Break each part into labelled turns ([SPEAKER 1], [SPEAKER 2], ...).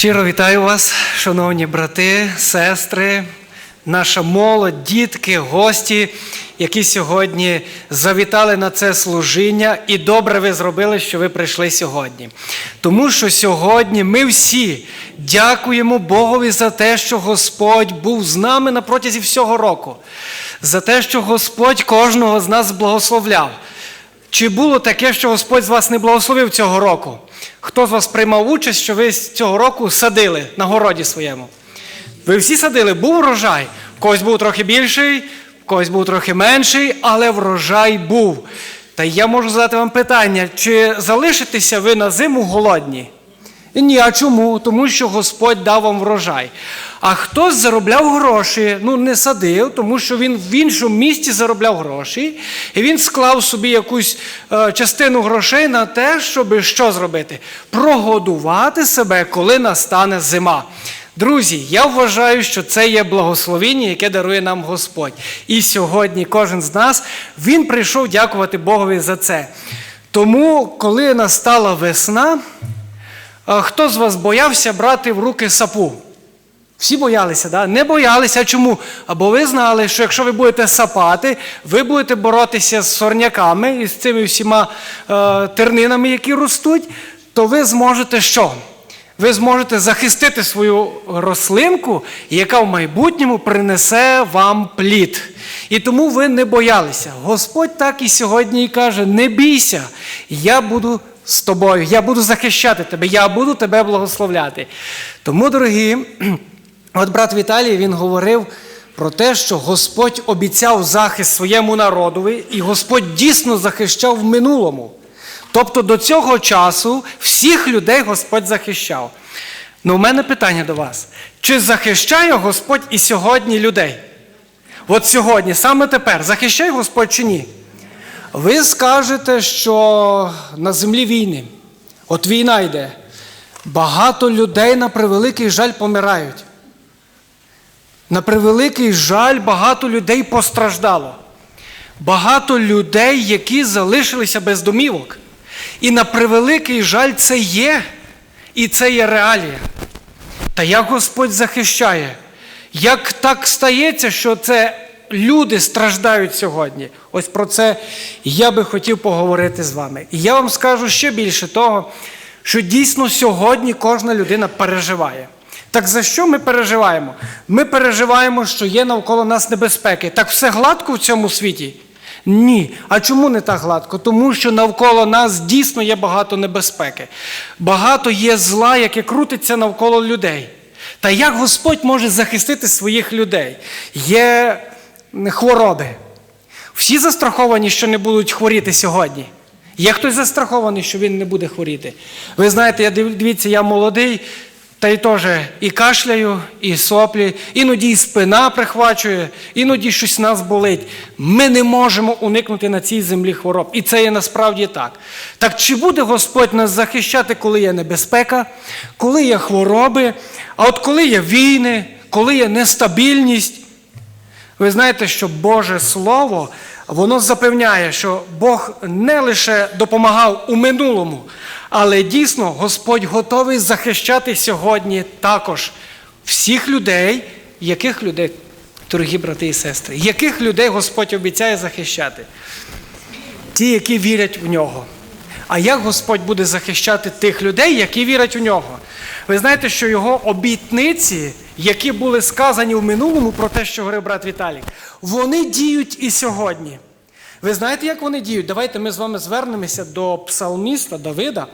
[SPEAKER 1] Щиро вітаю вас, шановні брати, сестри, наша молодь, дітки, гості, які сьогодні завітали на це служіння, і добре ви зробили, що ви прийшли сьогодні. Тому що сьогодні ми всі дякуємо Богові за те, що Господь був з нами на протязі всього року, за те, що Господь кожного з нас благословляв. Чи було таке, що Господь з вас не благословив цього року? Хто з вас приймав участь, що ви цього року садили на городі своєму? Ви всі садили, був врожай. Когось був трохи більший, когось був трохи менший, але врожай був. Та я можу задати вам питання, чи залишитеся ви на зиму голодні? Ні, а чому? Тому що Господь дав вам врожай. А хтось заробляв гроші, ну не садив, тому що він в іншому місті заробляв гроші, і він склав собі якусь е, частину грошей на те, щоб що зробити? Прогодувати себе, коли настане зима. Друзі, я вважаю, що це є благословіння, яке дарує нам Господь. І сьогодні кожен з нас він прийшов дякувати Богові за це. Тому, коли настала весна, Хто з вас боявся брати в руки сапу? Всі боялися, да? не боялися. Чому? Або ви знали, що якщо ви будете сапати, ви будете боротися з сорняками і з цими всіма е, тернинами, які ростуть, то ви зможете що? Ви зможете захистити свою рослинку, яка в майбутньому принесе вам плід. І тому ви не боялися. Господь так і сьогодні і каже: не бійся, я буду з тобою, я буду захищати тебе, я буду тебе благословляти. Тому, дорогі, от брат Віталій він говорив про те, що Господь обіцяв захист своєму народові, і Господь дійсно захищав в минулому. Тобто до цього часу всіх людей Господь захищав. Ну, у мене питання до вас: чи захищає Господь і сьогодні людей? От сьогодні, саме тепер, захищає Господь чи ні? Ви скажете, що на землі війни, от війна йде, багато людей на превеликий жаль помирають. На превеликий жаль, багато людей постраждало. Багато людей, які залишилися без домівок. І на превеликий жаль, це є, і це є реалія. Та як Господь захищає? Як так стається, що це люди страждають сьогодні? Ось про це я би хотів поговорити з вами. І я вам скажу ще більше того, що дійсно сьогодні кожна людина переживає. Так за що ми переживаємо? Ми переживаємо, що є навколо нас небезпеки. Так все гладко в цьому світі? Ні. А чому не так гладко? Тому що навколо нас дійсно є багато небезпеки. Багато є зла, яке крутиться навколо людей. Та як Господь може захистити своїх людей? Є хвороби. Всі застраховані, що не будуть хворіти сьогодні. Є хтось застрахований, що він не буде хворіти. Ви знаєте, я дивіться, я молодий, та й теж і кашляю, і соплі, іноді і спина прихвачує, іноді щось нас болить. Ми не можемо уникнути на цій землі хвороб. І це є насправді так. Так чи буде Господь нас захищати, коли є небезпека, коли є хвороби, а от коли є війни, коли є нестабільність? Ви знаєте, що Боже Слово, воно запевняє, що Бог не лише допомагав у минулому, але дійсно Господь готовий захищати сьогодні також всіх людей, яких людей, дорогі брати і сестри, яких людей Господь обіцяє захищати? Ті, які вірять в нього. А як Господь буде захищати тих людей, які вірять у нього? Ви знаєте, що його обітниці, які були сказані в минулому про те, що говорив брат Віталій, вони діють і сьогодні. Ви знаєте, як вони діють? Давайте ми з вами звернемося до псалміста Давида,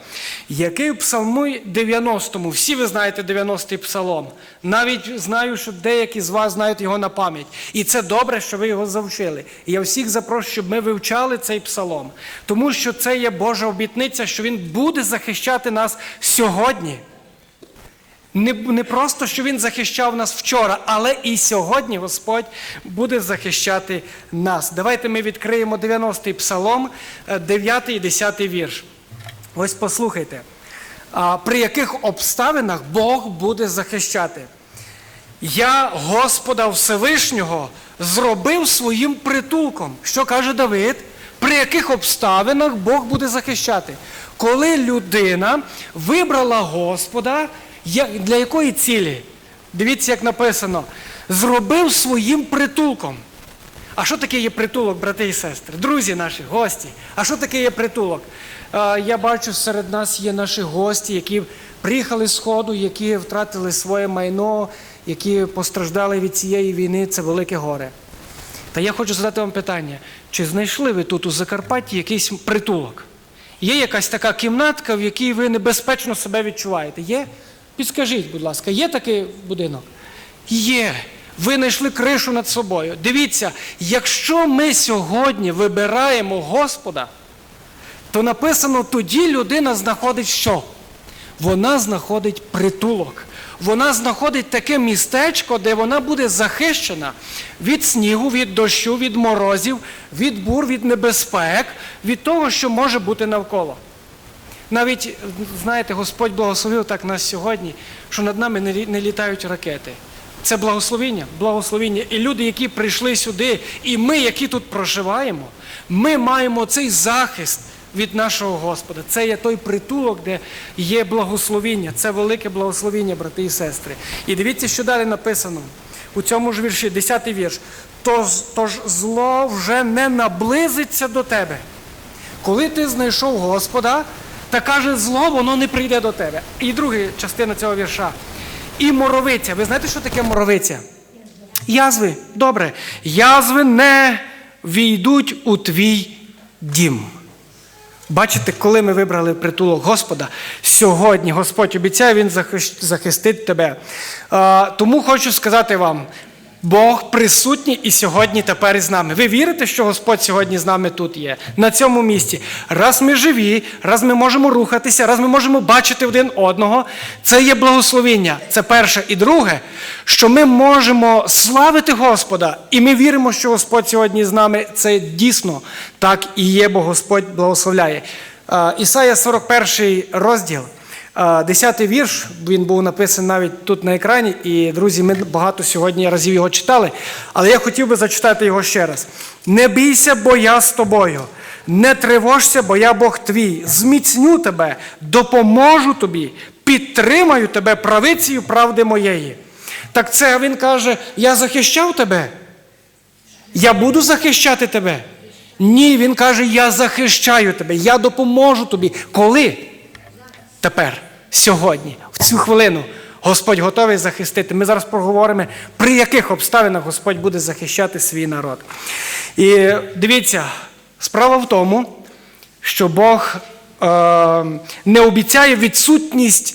[SPEAKER 1] який в псалмі 90-му, всі ви знаєте 90-й псалом. Навіть знаю, що деякі з вас знають його на пам'ять. І це добре, що ви його завчили. І я всіх запрошую, щоб ми вивчали цей псалом. Тому що це є Божа обітниця, що Він буде захищати нас сьогодні. Не, не просто, що Він захищав нас вчора, але і сьогодні Господь буде захищати нас. Давайте ми відкриємо 90-й псалом, 9 і 10 вірш. Ось послухайте, при яких обставинах Бог буде захищати. Я Господа Всевишнього зробив своїм притулком. Що каже Давид? При яких обставинах Бог буде захищати? Коли людина вибрала Господа Для якої цілі? Дивіться, як написано: зробив своїм притулком. А що таке є притулок, брати і сестри? Друзі наші, гості. А що таке є притулок? Е, Я бачу, серед нас є наші гості, які приїхали з Сходу, які втратили своє майно, які постраждали від цієї війни. Це велике горе. Та я хочу задати вам питання: чи знайшли ви тут у Закарпатті якийсь притулок? Є якась така кімнатка, в якій ви небезпечно себе відчуваєте? Є? Підскажіть, будь ласка, є такий будинок? Є. Ви знайшли кришу над собою. Дивіться, якщо ми сьогодні вибираємо Господа, то написано, тоді людина знаходить що? Вона знаходить притулок. Вона знаходить таке містечко, де вона буде захищена від снігу, від дощу, від морозів, від бур, від небезпек, від того, що може бути навколо. Навіть, знаєте, Господь благословив так нас сьогодні, що над нами не літають ракети. Це благословіння, благословіння. І люди, які прийшли сюди, і ми, які тут проживаємо, ми маємо цей захист від нашого Господа. Це є той притулок, де є благословіння. Це велике благословіння, брати і сестри. І дивіться, що далі написано у цьому ж вірші, 10 вірш. Тож, тож зло вже не наблизиться до тебе. Коли ти знайшов Господа, та каже, зло, воно не прийде до тебе. І друга частина цього вірша. І моровиця. Ви знаєте, що таке моровиця? Язви. Добре. Язви не війдуть у твій дім. Бачите, коли ми вибрали притулок Господа, сьогодні Господь обіцяє, Він захистить тебе. Тому хочу сказати вам: Бог присутній і сьогодні тепер із нами. Ви вірите, що Господь сьогодні з нами тут є, на цьому місці? Раз ми живі, раз ми можемо рухатися, раз ми можемо бачити один одного, це є благословіння. Це перше. І друге, що ми можемо славити Господа, і ми віримо, що Господь сьогодні з нами. Це дійсно так і є, бо Господь благословляє. Е, Ісая 41 розділ. Десятий вірш, він був написаний навіть тут на екрані, і друзі, ми багато сьогодні разів його читали, але я хотів би зачитати його ще раз. Не бійся, бо я з тобою, не тривожся, бо я Бог твій, зміцню тебе, допоможу тобі, підтримаю тебе правицею правди моєї. Так це він каже: Я захищав тебе. Я буду захищати тебе. Ні, він каже, я захищаю тебе, я допоможу тобі. Коли? Тепер, сьогодні, в цю хвилину, Господь готовий захистити. Ми зараз поговоримо, при яких обставинах Господь буде захищати свій народ. І дивіться, справа в тому, що Бог е, не обіцяє відсутність,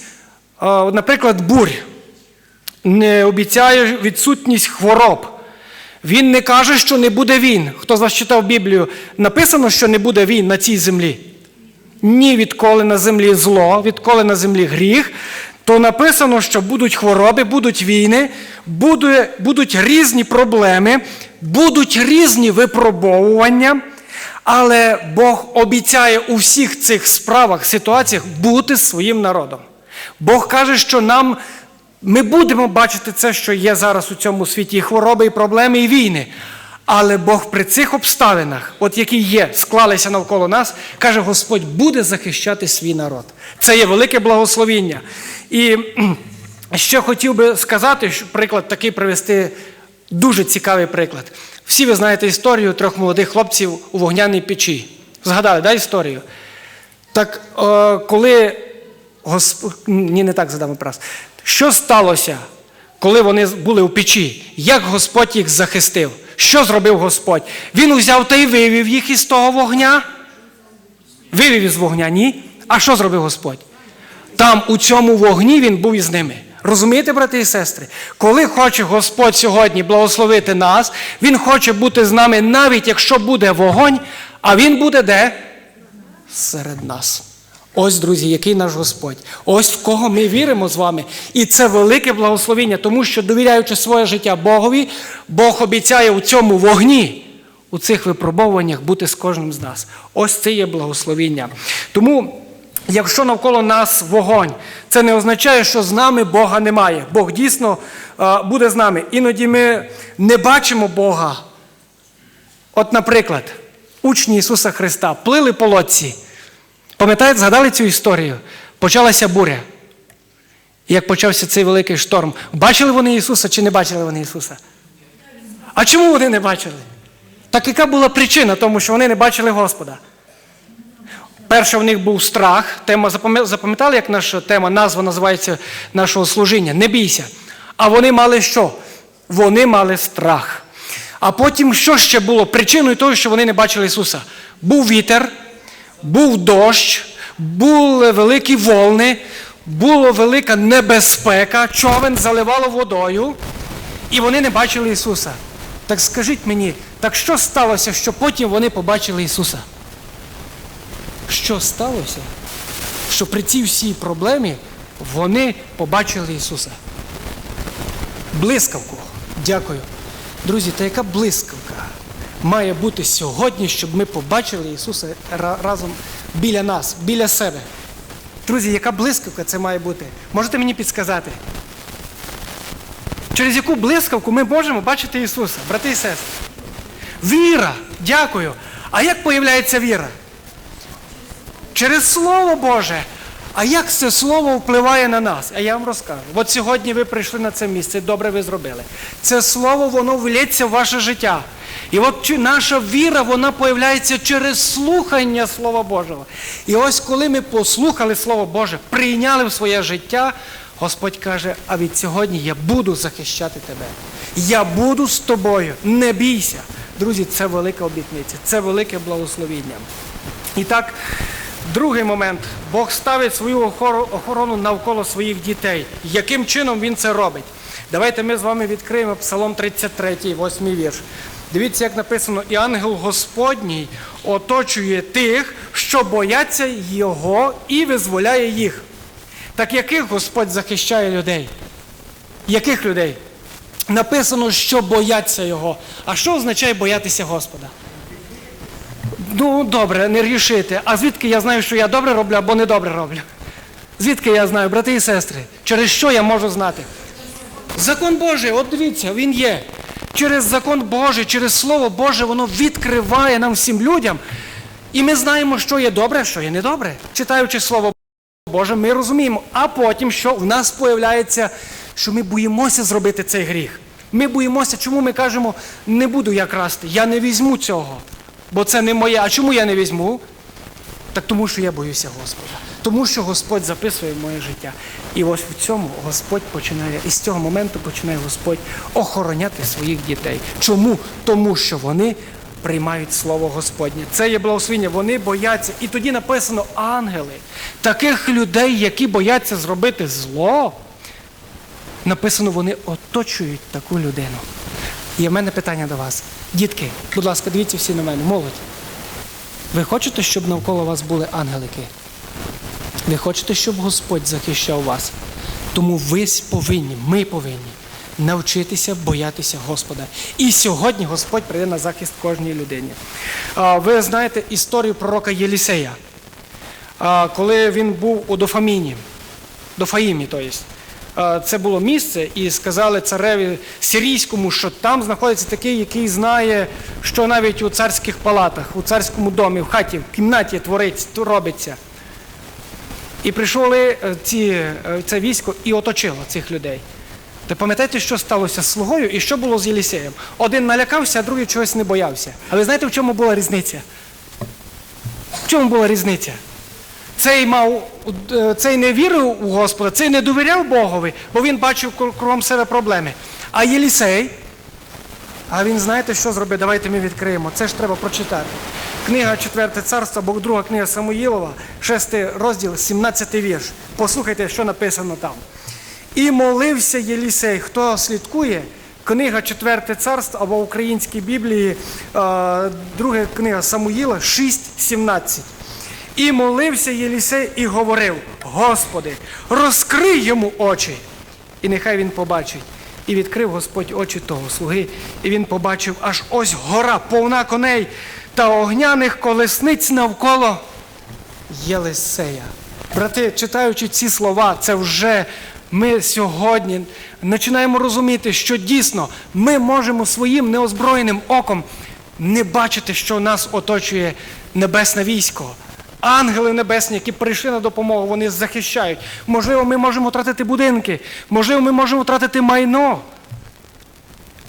[SPEAKER 1] е, наприклад, бурь, не обіцяє відсутність хвороб. Він не каже, що не буде він. Хто з вас читав Біблію, написано, що не буде він на цій землі. Ні, відколи на землі зло, відколи на землі гріх, то написано, що будуть хвороби, будуть війни, буде, будуть різні проблеми, будуть різні випробовування, але Бог обіцяє у всіх цих справах, ситуаціях бути своїм народом. Бог каже, що нам ми будемо бачити це, що є зараз у цьому світі, і хвороби, і проблеми, і війни. Але Бог при цих обставинах, от які є, склалися навколо нас, каже, Господь буде захищати свій народ. Це є велике благословіння. І ще хотів би сказати, що приклад такий привести дуже цікавий приклад. Всі ви знаєте історію трьох молодих хлопців у вогняній печі. Згадали, да, історію? Так, е, коли Госп... Ні, не так задам вопрос. Що сталося, коли вони були у печі? Як Господь їх захистив? Що зробив Господь? Він узяв та й вивів їх із того вогня? Вивів із вогня, ні? А що зробив Господь? Там, у цьому вогні, він був із ними. Розумієте, брати і сестри? Коли хоче Господь сьогодні благословити нас, Він хоче бути з нами, навіть якщо буде вогонь, а Він буде де? Серед нас. Ось, друзі, який наш Господь. Ось в кого ми віримо з вами. І це велике благословіння, тому що, довіряючи своє життя Богові, Бог обіцяє у цьому вогні, у цих випробовуваннях бути з кожним з нас. Ось це є благословіння. Тому, якщо навколо нас вогонь, це не означає, що з нами Бога немає. Бог дійсно е, буде з нами. Іноді ми не бачимо Бога. От, наприклад, учні Ісуса Христа плили по лодці. Пам'ятаєте, згадали цю історію? Почалася буря. як почався цей великий шторм. Бачили вони Ісуса чи не бачили вони Ісуса? А чому вони не бачили? Так яка була причина тому, що вони не бачили Господа? Перше в них був страх. Тема запам'ятали, як наша тема, назва називається нашого служіння. Не бійся. А вони мали що? Вони мали страх. А потім що ще було причиною того, що вони не бачили Ісуса? Був вітер, був дощ, були великі волни, була велика небезпека, човен заливало водою, і вони не бачили Ісуса. Так скажіть мені, так що сталося, що потім вони побачили Ісуса? Що сталося, що при цій всій проблемі вони побачили Ісуса? Блискавку. Дякую. Друзі, та яка блискавка має бути сьогодні, щоб ми побачили Ісуса разом біля нас, біля себе? Друзі, яка блискавка це має бути? Можете мені підсказати? Через яку блискавку ми можемо бачити Ісуса, брати і сестри? Віра. Дякую. А як появляється віра? Через Слово Боже. А як це слово впливає на нас? А я вам розкажу. От сьогодні ви прийшли на це місце, добре ви зробили. Це слово, воно влється в ваше життя. І от наша віра, вона появляється через слухання Слова Божого. І ось коли ми послухали Слово Боже, прийняли в своє життя, Господь каже: а від сьогодні я буду захищати тебе. Я буду з тобою. Не бійся. Друзі, це велика обітниця, це велике благословіння. І так, другий момент. Бог ставить свою охорону навколо своїх дітей. Яким чином він це робить? Давайте ми з вами відкриємо Псалом 33, 8 вірш. Дивіться, як написано, і ангел Господній оточує тих, що бояться Його і визволяє їх. Так яких Господь захищає людей? Яких людей? Написано, що бояться Його. А що означає боятися Господа? Ну, добре, не рішити. А звідки я знаю, що я добре роблю або не добре роблю? Звідки я знаю, брати і сестри? Через що я можу знати? Закон Божий, от дивіться, він є. Через закон Божий, через Слово Боже, воно відкриває нам всім людям. І ми знаємо, що є добре, що є недобре. Читаючи Слово Боже, ми розуміємо. А потім, що в нас появляється, що ми боїмося зробити цей гріх. Ми боїмося, чому ми кажемо, не буду я красти, я не візьму цього, бо це не моє. А чому я не візьму? Так тому, що я боюся Господа. Тому що Господь записує моє життя. І ось в цьому Господь починає, і з цього моменту починає Господь охороняти своїх дітей. Чому? Тому що вони приймають Слово Господнє. Це є благословення, вони бояться. І тоді написано ангели. Таких людей, які бояться зробити зло, написано, вони оточують таку людину. І в мене питання до вас. Дітки, будь ласка, дивіться всі на мене, молодь. Ви хочете, щоб навколо вас були ангелики? Ви хочете, щоб Господь захищав вас? Тому ви повинні, ми повинні навчитися боятися Господа. І сьогодні Господь прийде на захист кожній людині. Ви знаєте історію пророка Єлісея, коли він був у Дофаміні, Дофаїмі, то є. Це було місце, і сказали цареві сирійському, що там знаходиться такий, який знає, що навіть у царських палатах, у царському домі, в хаті, в кімнаті твориться, робиться. І прийшли е, ці, е, це військо і оточило цих людей. Ти пам'ятаєте, що сталося з слугою і що було з Єлісеєм? Один налякався, а другий чогось не боявся. А ви знаєте, в чому була різниця? В чому була різниця? Цей мав, е, цей не вірив у Господа, цей не довіряв Богові, бо він бачив кр- кругом себе проблеми. А Єлісей, а він знаєте, що зробив? Давайте ми відкриємо. Це ж треба прочитати. Книга 4 царство, або друга книга Самуїлова, 6 розділ, 17 вірш. Послухайте, що написано там. І молився Єлісей. Хто слідкує? Книга 4 царство або українській Біблії, е, друга книга Самуїла 6.17. І молився Єлісей і говорив: Господи, розкрий йому очі, і нехай він побачить. І відкрив Господь очі того слуги, і він побачив аж ось гора, повна коней та огняних колесниць навколо Єлисея. Брати, читаючи ці слова, це вже ми сьогодні починаємо розуміти, що дійсно ми можемо своїм неозброєним оком не бачити, що нас оточує небесне військо. Ангели небесні, які прийшли на допомогу, вони захищають. Можливо, ми можемо втратити будинки, можливо, ми можемо втратити майно.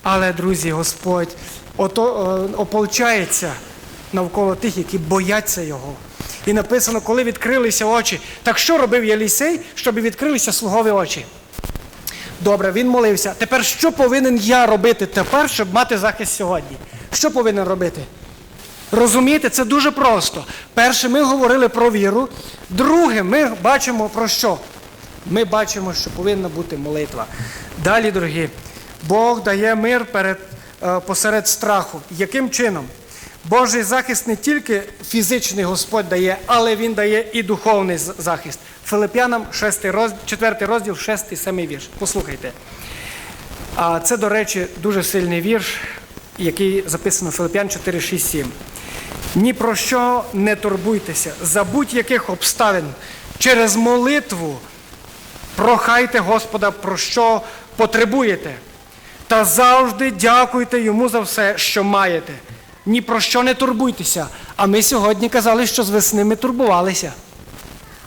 [SPEAKER 1] Але, друзі, Господь ото, е, ополчається навколо тих, які бояться Його. І написано, коли відкрилися очі. Так що робив Єлісей, щоб відкрилися слугові очі? Добре, він молився. Тепер що повинен я робити тепер, щоб мати захист сьогодні? Що повинен робити? Розумієте, це дуже просто. Перше, ми говорили про віру. Друге, ми бачимо про що? Ми бачимо, що повинна бути молитва. Далі, дорогі, Бог дає мир перед, е, посеред страху. Яким чином? Божий захист не тільки фізичний Господь дає, але Він дає і духовний захист. Филип'янам 6 розділ, 4 розділ, 6 7 вірш. Послухайте. А це, до речі, дуже сильний вірш, який записано Филип'ян 4, 6, 7. Ні про що не турбуйтеся, за будь-яких обставин через молитву прохайте Господа, про що потребуєте. Та завжди дякуйте йому за все, що маєте. Ні про що не турбуйтеся. А ми сьогодні казали, що з весни ми турбувалися.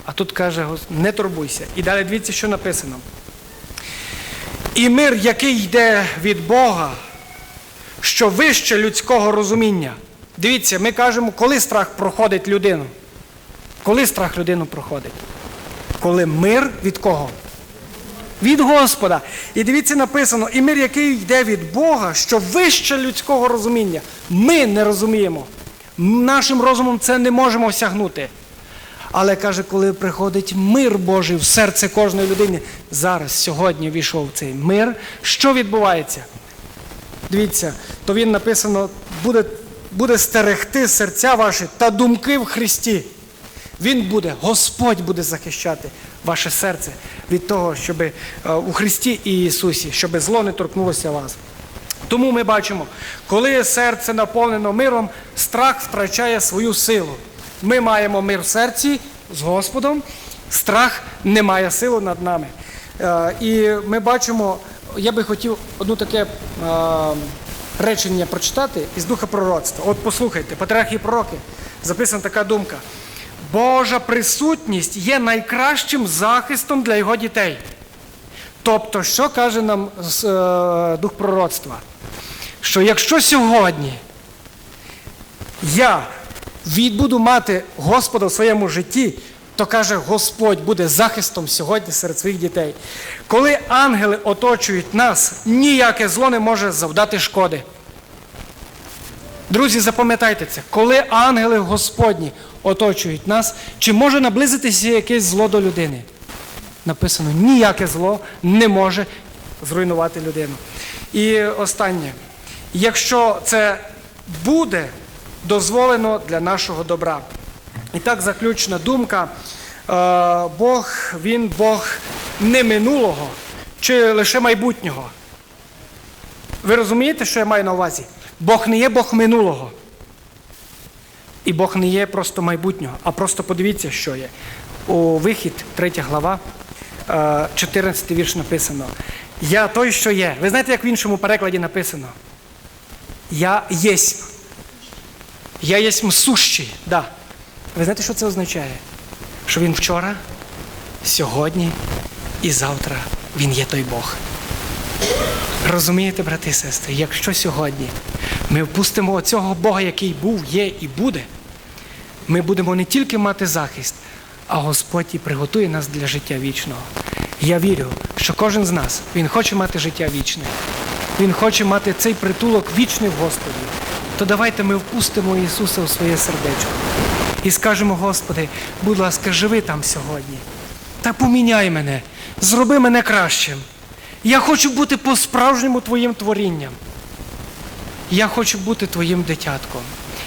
[SPEAKER 1] А тут каже, Гос- не турбуйся. І далі дивіться, що написано. І мир, який йде від Бога, що вище людського розуміння. Дивіться, ми кажемо, коли страх проходить людину. Коли страх людину проходить? Коли мир від кого? Від Господа. І дивіться, написано, і мир, який йде від Бога, що вище людського розуміння. Ми не розуміємо. Нашим розумом це не можемо осягнути. Але каже, коли приходить мир Божий в серце кожної людини, зараз, сьогодні війшов цей мир, що відбувається? Дивіться, то він написано, буде, буде стерегти серця ваші та думки в Христі. Він буде, Господь буде захищати ваше серце від того, щоб е, у Христі і Ісусі, щоб зло не торкнулося вас. Тому ми бачимо, коли серце наповнено миром, страх втрачає свою силу. Ми маємо мир в серці з Господом, страх не має сили над нами. Е, І ми бачимо, я би хотів одну таке е, речення прочитати із духа пророцтва. От послухайте, патріархи і пророки, записана така думка. Божа присутність є найкращим захистом для його дітей. Тобто, що каже нам е, дух пророцтва? Що якщо сьогодні я від- буду мати Господа в своєму житті, то каже, Господь буде захистом сьогодні серед своїх дітей. Коли ангели оточують нас, ніяке зло не може завдати шкоди. Друзі, запам'ятайте це, коли ангели Господні оточують нас, чи може наблизитися якесь зло до людини? Написано, ніяке зло не може зруйнувати людину. І останнє, якщо це буде дозволено для нашого добра. І так, заключна думка. Е, Бог, він Бог не минулого чи лише майбутнього. Ви розумієте, що я маю на увазі? Бог не є Бог минулого. І Бог не є просто майбутнього, а просто подивіться, що є. У вихід, 3 глава, е, 14 вірш написано. Я той, що є. Ви знаєте, як в іншому перекладі написано? Я єсмь. Я єсмь сущий. Да. Ви знаєте, що це означає? Що він вчора, сьогодні і завтра він є той Бог. Розумієте, брати і сестри, якщо сьогодні ми впустимо оцього Бога, який був, є і буде, ми будемо не тільки мати захист, а Господь і приготує нас для життя вічного. Я вірю, що кожен з нас Він хоче мати життя вічне. Він хоче мати цей притулок вічний в Господі. То давайте ми впустимо Ісуса у своє сердечко і скажемо, Господи, будь ласка, живи там сьогодні. Та поміняй мене, зроби мене кращим. Я хочу бути по-справжньому Твоїм творінням. Я хочу бути Твоїм дитятком.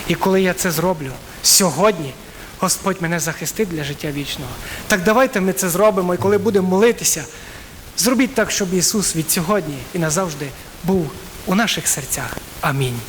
[SPEAKER 1] І коли я це зроблю сьогодні, Господь мене захистить для життя вічного. Так давайте ми це зробимо, і коли будемо молитися, зробіть так, щоб Ісус від сьогодні і назавжди був у наших серцях. Амінь.